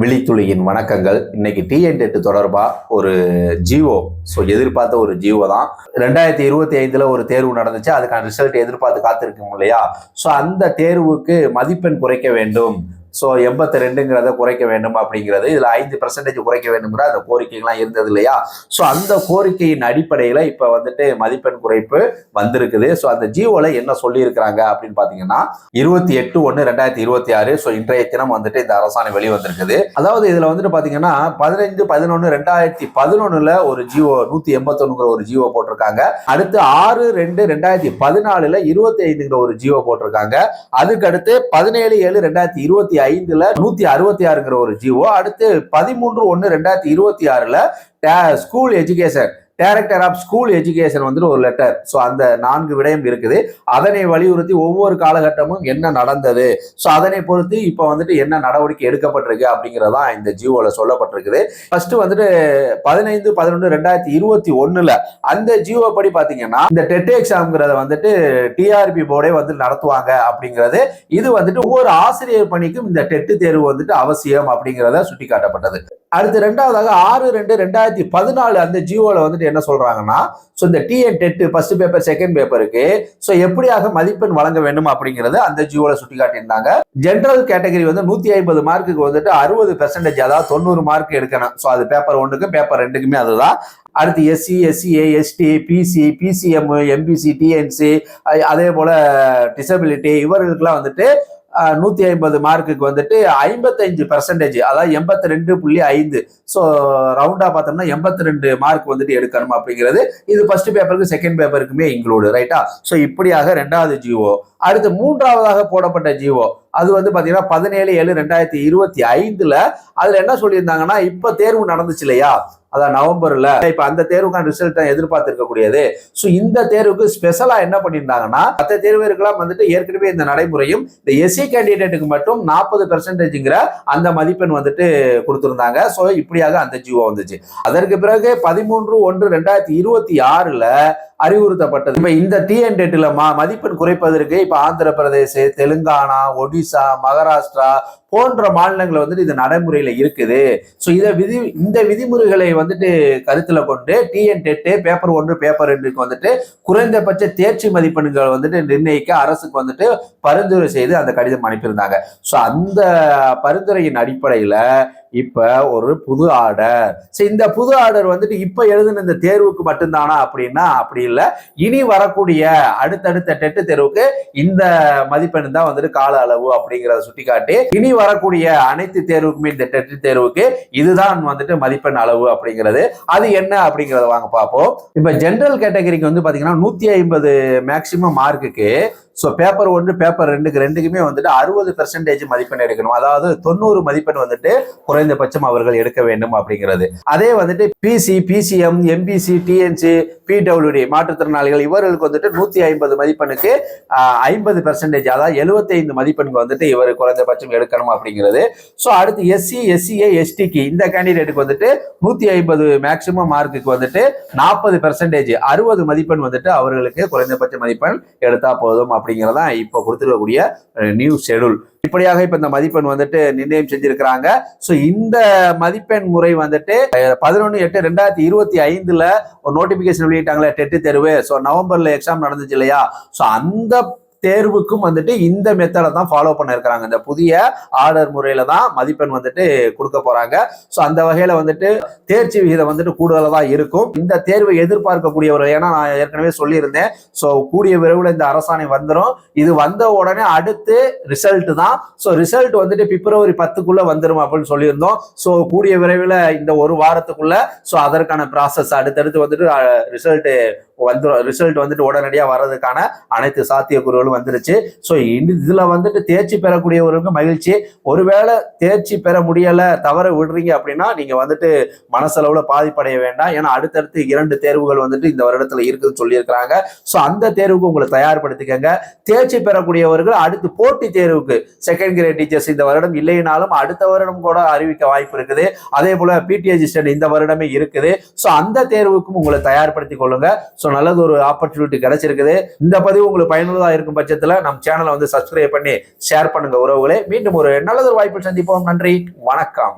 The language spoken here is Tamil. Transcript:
விழித்துளியின் வணக்கங்கள். இன்னைக்கு டிஎன் டெட்டு தொடர்பா ஒரு ஜிஓ ஸோ எதிர்பார்த்த ஒரு ஜிஓ தான். ரெண்டாயிரத்தி இருபத்தி ஐந்துல ஒரு தேர்வு நடந்துச்சு. அதுக்கான ரிசல்ட் எதிர்பார்த்து காத்திருக்கோம் இல்லையா? ஸோ அந்த தேர்வுக்கு மதிப்பெண் குறைக்க வேண்டும். ஸோ எண்பத்தி ரெண்டுங்கிறத குறைக்க வேண்டும் அப்படிங்கிறது இதில் ஐந்து பர்சன்டேஜ் குறைக்க வேண்டுங்கிற அந்த கோரிக்கைகள்லாம் இருந்தது இல்லையா? ஸோ அந்த கோரிக்கையின் அடிப்படையில் இப்போ வந்துட்டு மதிப்பெண் குறைப்பு வந்திருக்குது. ஸோ அந்த ஜியோவில் என்ன சொல்லியிருக்கிறாங்க அப்படின்னு பார்த்தீங்கன்னா இருபத்தி எட்டு ஒன்று ரெண்டாயிரத்தி இருபத்தி ஆறு. ஸோ இன்றைய தினம் வந்துட்டு இந்த அரசாணை வெளிவந்திருக்குது. அதாவது இதில் வந்துட்டு பார்த்தீங்கன்னா பதினைந்து பதினொன்று ரெண்டாயிரத்தி பதினொன்றில் ஒரு ஜியோ நூற்றி எண்பத்தொன்னுங்கிற ஒரு ஜியோ போட்டிருக்காங்க. அடுத்து ஆறு ரெண்டு ரெண்டாயிரத்தி பதினாலில் இருபத்தி ஐந்துங்கிற ஒரு ஜியோ போட்டிருக்காங்க. அதுக்கடுத்து பதினேழு ஏழு ரெண்டாயிரத்தி இருபத்தி ஐந்துல நூத்தி அறுபத்தி ஆறுங்கிற ஒரு ஜிஓ அடுத்து பதிமூன்று ஒன்று ரெண்டாயிரத்தி இருபத்தி ஆறுல school education director of school education வந்துட்டு ஒரு லெட்டர் ஸோ அந்த நான்கு விடயம் இருக்குது. அதனை வலியுறுத்தி ஒவ்வொரு காலகட்டமும் என்ன நடந்தது? ஸோ அதனை பொறுத்து இப்போ வந்துட்டு என்ன நடவடிக்கை எடுக்கப்பட்டிருக்கு அப்படிங்கிறதான் இந்த ஜியோவில் சொல்லப்பட்டிருக்குது. ஃபர்ஸ்ட் வந்துட்டு பதினைந்து பதினொன்று ரெண்டாயிரத்தி இருபத்தி ஒன்னுல அந்த ஜியோ படி பார்த்தீங்கன்னா இந்த டெட் எக்ஸாம்ங்கிறத வந்துட்டு டிஆர்பி போர்டே வந்து நடத்துவாங்க அப்படிங்கிறது இது வந்துட்டு ஒவ்வொரு ஆசிரியர் பணிக்கும் இந்த டெட்டு தேர்வு வந்துட்டு அவசியம் அப்படிங்கிறத சுட்டி காட்டப்பட்டது அடுத்து ரெண்டாவதாக ஆறு ரெண்டு ரெண்டாயிரத்தி பதினாலு அந்த ஜியோவில் வந்துட்டு என்ன சொல்றாங்கன்னா ஸோ இந்த TN TET first paper second பேப்பருக்கு ஸோ எப்படியாக மதிப்பெண் வழங்க வேண்டும் அப்படிங்கிறது அந்த ஜியோவில் சுட்டி காட்டியிருந்தாங்க ஜென்ரல் கேட்டகரி வந்து நூற்றி ஐம்பது மார்க்குக்கு வந்துட்டு அறுபது பெர்சன்டேஜ் அதாவது தொண்ணூறு மார்க் எடுக்கணும். ஸோ அது பேப்பர் ஒன்றுக்கும் பேப்பர் ரெண்டுக்குமே அதுதான். அடுத்து SC SCA ST BC BCM MBC DNC அதே போல டிசபிலிட்டி இவர்களுக்கெல்லாம் வந்துட்டு நூற்றி ஐம்பது மார்க்குக்கு வந்துட்டு ஐம்பத்தஞ்சு பர்சன்டேஜ் அதாவது எண்பத்தி ரெண்டு புள்ளி ஐந்து. ஸோ ரவுண்டாக பார்த்தோம்னா எண்பத்தி ரெண்டு மார்க் வந்துட்டு எடுக்கணும் அப்படிங்கிறது. இது ஃபர்ஸ்ட் பேப்பருக்கு செகண்ட் பேப்பருக்குமே இன்க்ளூடு ரைட்டா ஸோ இப்படியாக ரெண்டாவது ஜிஓ அடுத்து மூன்றாவதாக போடப்பட்ட ஜிஓ அது வந்து பார்த்தீங்கன்னா பதினேழு ஏழு ரெண்டாயிரத்தி இருபத்தி ஐந்தில் அதில் என்ன சொல்லியிருந்தாங்கன்னா இப்போ தேர்வு நடந்துச்சு இல்லையா? அதான் நவம்பர்ல. இப்ப அந்த தேர்வுக்கான ரிசல்ட் எதிர்பார்த்திருக்கக்கூடியது. ஸோ இந்த தேர்வுக்கு ஸ்பெஷலா என்ன பண்ணியிருந்தாங்கன்னா மற்ற தேர்வுகளுக்கெல்லாம் வந்துட்டு ஏற்கனவே இந்த நடைமுறையும் இந்த எஸ்சி கேண்டிடேட்டுக்கு மட்டும் நாற்பது பெர்சன்டேஜ்ங்கிற அந்த மதிப்பெண் வந்துட்டு கொடுத்திருந்தாங்க. ஸோ இப்படியாக அந்த ஜீவோ வந்துச்சு. அதற்கு பிறகு பதிமூன்று ஒன்று ரெண்டாயிரத்தி இருபத்தி ஆறுல அறிவுறுத்தப்பட்டது. இப்ப இந்த டிஎன்டேட்ல மா மதிப்பெண் குறைப்பதற்கு இப்ப ஆந்திர பிரதேச தெலுங்கானா ஒடிசா மகாராஷ்டிரா போன்ற மாநிலங்கள் வந்துட்டு இது நடைமுறையில இருக்குது. ஸோ இதை விதி இந்த விதிமுறைகளை வந்துட்டு கருத்துல கொண்டு டிஎன் டெட்டு பேப்பர் ஒன்று பேப்பர் ரெண்டுக்கு வந்துட்டு குறைந்தபட்ச தேர்ச்சி மதிப்பெண்கள் வந்துட்டு நிர்ணயிக்க அரசுக்கு வந்துட்டு பரிந்துரை செய்து அந்த கடிதம் அனுப்பியிருந்தாங்க. ஸோ அந்த பரிந்துரையின் அடிப்படையில இப்ப ஒரு புது ஆர்டர். சரி இந்த புது ஆர்டர் வந்துட்டு இப்ப எழுதின இந்த தேர்வுக்கு மட்டும்தானா அப்படின்னா அப்படி இல்லை. இனி வரக்கூடிய அடுத்தடுத்த டெட்டு தேர்வுக்கு இந்த மதிப்பெண் தான் வந்துட்டு கால அளவு அப்படிங்கிறத சுட்டிக்காட்டி இனி வரக்கூடிய அனைத்து தேர்வுக்குமே இந்த டெட்டு தேர்வுக்கு இதுதான் வந்துட்டு மதிப்பெண் அளவு அப்படிங்கிறது. அது என்ன அப்படிங்கிறத வாங்க பார்ப்போம். இப்ப ஜென்ரல் கேட்டகரிக்கு வந்து பாத்தீங்கன்னா நூத்தி ஐம்பது மேக்சிமம் மார்க்குக்கு ஸோ பேப்பர் ஒன்று பேப்பர் ரெண்டுக்கு ரெண்டுக்குமே வந்துட்டு அறுபது பெர்சன்டேஜ் மதிப்பெண் எடுக்கணும். அதாவது தொண்ணூறு மதிப்பெண் வந்துட்டு குறைந்தபட்சம் அவர்கள் எடுக்க வேண்டும் அப்படிங்கிறது. அதே வந்துட்டு BC BCM MBC DNC PWD மாற்றுத்திறனாளிகள் இவர்களுக்கு வந்துட்டு நூத்தி ஐம்பது மதிப்பெண்ணுக்கு ஐம்பது பெர்சன்டேஜ் அதாவது எழுபத்தைந்து மதிப்பெண்கள் வந்துட்டு இவர் குறைந்தபட்சம் எடுக்கணும் அப்படிங்கிறது. ஸோ அடுத்து எஸ்சி எஸ்சிஏ எஸ்டிக்கு இந்த கேண்டிடேட்டுக்கு வந்துட்டு நூத்தி ஐம்பது மேக்சிமம் மார்க்குக்கு வந்துட்டு நாற்பது பெர்சன்டேஜ் அறுபது மதிப்பெண் வந்துட்டு அவர்களுக்கு குறைந்தபட்ச மதிப்பெண் எடுத்தா போதும் அப்படிங்கிறதான் இப்போ கொடுத்துருக்கக்கூடிய நியூ ஷெடியூல் இப்படியாக இப்ப இந்த மதிப்பெண் வந்துட்டு நிர்ணயம் செஞ்சிருக்கிறாங்க. ஸோ இந்த மதிப்பெண் முறை வந்துட்டு பதினொன்று எட்டு ரெண்டாயிரத்தி இருபத்தி ஐந்துல ஒரு நோட்டிபிகேஷன் வெளியிட்டாங்களே டெட்டு தேர்வு. ஸோ நவம்பர்ல எக்ஸாம் நடந்துச்சு இல்லையா? ஸோ அந்த தேர்வுக்கும் வந்துட்டு இந்த மெத்தடை தான் ஃபாலோ பண்ணிருக்கிறாங்க. இந்த புதிய ஆர்டர் முறையில தான் மதிப்பெண் வந்துட்டு கொடுக்க போறாங்க. ஸோ அந்த வகையில வந்துட்டு தேர்ச்சி விகிதம் வந்துட்டு கூடுதலாக தான் இருக்கும். இந்த தேர்வை எதிர்பார்க்கக்கூடியவர்கள் ஏன்னா நான் ஏற்கனவே சொல்லியிருந்தேன். ஸோ கூடிய விரைவில் இந்த அரசாணை வந்துடும் இது வந்த உடனே அடுத்து ரிசல்ட் தான். ஸோ ரிசல்ட் வந்துட்டு பிப்ரவரி பத்துக்குள்ள வந்துடும் அப்படின்னு சொல்லியிருந்தோம். ஸோ கூடிய விரைவில் இந்த ஒரு வாரத்துக்குள்ள ஸோ அதற்கான ப்ராசஸ் அடுத்தடுத்து வந்துட்டு ரிசல்ட் வந்துடும் ரிசல்ட் வந்துட்டு உடனடியாக வர்றதுக்கான அனைத்து சாத்தியக்கூறுகளும் வந்துருச்சு. ஸோ இதில் வந்துட்டு தேர்ச்சி பெறக்கூடியவருக்கு மகிழ்ச்சி. ஒருவேளை தேர்ச்சி பெற முடியலை தவற விடுறீங்க அப்படின்னா நீங்கள் வந்துட்டு மனசளவில் பாதிப்படைய வேண்டாம். ஏன்னா அடுத்தடுத்து இரண்டு தேர்வுகள் வந்துட்டு இந்த வருடத்தில் இருக்குதுன்னு சொல்லியிருக்கிறாங்க. ஸோ அந்த தேர்வுக்கு உங்களை தயார்படுத்திக்கங்க. தேர்ச்சி பெறக்கூடியவர்கள் அடுத்து போட்டி தேர்வுக்கு செகண்ட் கிரேட் டீச்சர்ஸ் இந்த வருடம் இல்லைனாலும் அடுத்த வருடம் கூட அறிவிக்க வாய்ப்பு இருக்குது. அதே போல பிடி அசிஸ்டன்ட் இந்த வருடமே இருக்குது. ஸோ அந்த தேர்வுக்கும் உங்களை தயார்படுத்திக் கொள்ளுங்க. ஸோ நல்லது ஒரு ஆப்பர்ச்சுனிட்டி கிடைச்சிருக்குது. இந்த பதிவு உங்களுக்கு பயனுள்ளதாக இருக்கும் பட்சத்தில் நம்ம சேனலை வந்து சப்ஸ்கிரைப் பண்ணி ஷேர் பண்ணுங்க உறவுகளே. மீண்டும் ஒரு நல்லதொரு வாய்ப்பில் சந்திப்போம். நன்றி. வணக்கம்.